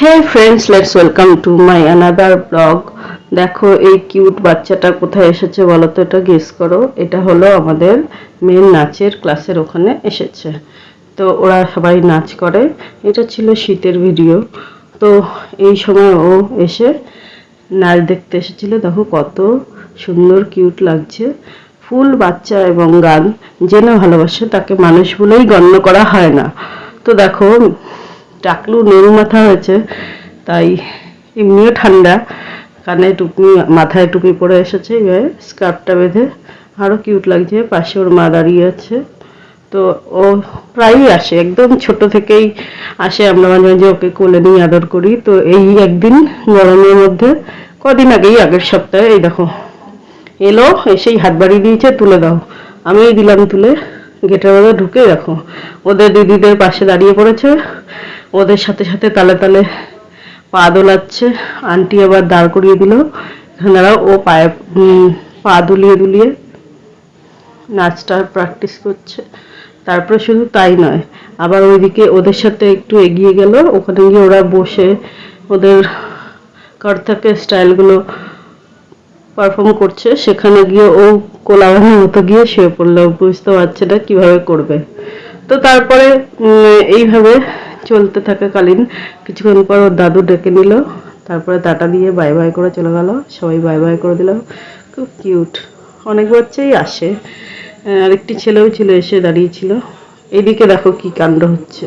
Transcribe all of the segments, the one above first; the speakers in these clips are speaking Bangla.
Hey friends let's welcome to my another blog দেখো, এই কিউট বাচ্চাটা কোথায় এসেছে বলো তো, এটা গেস করো। এটা হলো আমাদের মেন নাচের ক্লাসের ওখানে এসেছে। তো ওরা সবাই নাচ করে। এটা ছিল শীতের ভিডিও তো এই সময় ও এসে নাচ দেখতে এসেছিল। দেখো কত সুন্দর কিউট লাগছে। ফুল বাচ্চা এবং গান জেনে ভালোবাসে, তাকে মানুষ বলেই গণ্য করা হয় না। তো দেখো টাকলু নেরু মাথা হয়েছে, তাই এমনিও ঠান্ডা, কানে টুপি মাথায় টুপি পরে এসেছে, এবার স্কার্ফটা বেঁধে আরও কিউট লাগছে, পাশে ওর মা দাঁড়িয়ে আছে। তো ও প্রায়ই আসে, একদম ছোট থেকেই আসে, আমরা মাঝে মাঝে ওকে কোলে নিয়ে আদর করি। তো এই একদিন গরমের মধ্যে, কদিন আগেই, আগের সপ্তাহে, এই দেখো, এলো, এসেই হাত বাড়িয়ে দিয়েছে, তুলে দাও। আমিই দিলাম তুলে, গেটের মধ্যে ঢুকে দেখো, ওদের দিদিদের পাশে দাঁড়িয়ে পড়েছে ওদের সাথে সাথে তালে তালে পা দোলাচ্ছে। আন্টি আবার দাঁড় করিয়ে দিল। এখানেরা ও পায়ে পা দুলিয়ে দুলিয়ে নাচটা প্র্যাকটিস করছে। তারপরে শুধু তাই নয়, আবার ওইদিকে ওদের সাথে একটু এগিয়ে গেল। ওখানে গিয়ে ওরা বসে ওদের কর্তাকে স্টাইলগুলো পারফর্ম করছে। সেখানে গিয়ে ও কোলাবানের মতো গিয়ে শুয়ে পড়ল। বুঝতে পারছে না কীভাবে করবে। তো তারপরে এইভাবে চলতে থাকাকালীন কিছুক্ষণ পর ওর দাদু ডেকে নিল। তারপরে টাটা দিয়ে বাই বাই করে চলে গেল। সবাই বাই বাই করে দিল। খুব কিউট। অনেক বাচ্চাই আসে। আরেকটি ছেলেও ছিল, এসে দাঁড়িয়েছিল এদিকে দেখো কি কাণ্ড হচ্ছে।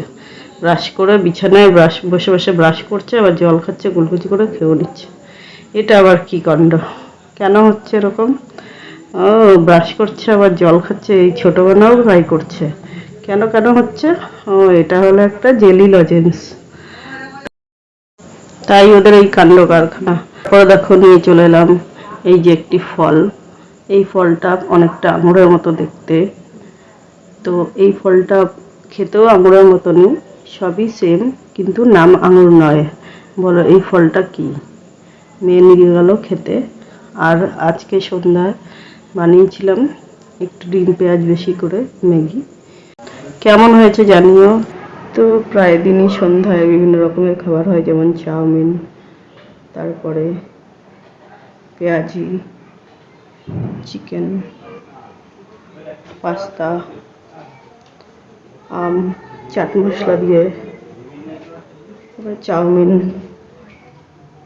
ব্রাশ করে বিছানায় ব্রাশ, বসে বসে ব্রাশ করছে, আবার জল খাচ্ছে গুলকুচি করে খেয়েও নিচ্ছে। এটা আবার কি কাণ্ড? কেন হচ্ছে এরকম? ও, ব্রাশ করছে, আবার জল খাচ্ছে, এই ছোটবেলাও ট্রাই করছে। কেন কেন হচ্ছে? ও, এটা হলো একটা জেলি লজেন্স। তাই ওদের এই কাণ্ড কারখানা তারপরে দেখো, নিয়ে চলে এলাম এই যে একটি ফল। এই ফলটা অনেকটা আঙুরের মতো দেখতে। তো এই ফলটা খেতেও আঙুরের মতনই, সবই সেম কিন্তু নাম আঙুর নয়। বলো, এই ফলটা কি? মেয়ে নিয়ে গেল খেতে। আর আজকে সন্ধ্যায় বানিয়েছিলাম একটু ডিম পেঁয়াজ বেশি করে, ম্যাগি। কেমন হয়েছে জানিও? তো প্রায় দিনই সন্ধ্যায় বিভিন্ন রকমের খাবার হয়, যেমন চাউমিন, তারপরে পেঁয়াজি, চিকেন, পাস্তা, আম, চাট মশলা দিয়ে, তারপরে চাউমিন,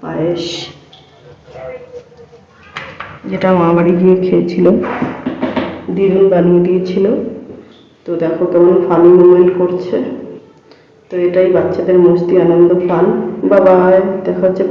পায়েস, যেটা মা বাড়ি গিয়ে খেয়েছিল দিদুন বানিয়ে দিয়েছিল। তো দেখো কেমন ফানি মুভমেন্ট করছে। তো এটাই বাচ্চাদের মস্তি আনন্দ ফান বাবা দেখা হচ্ছে।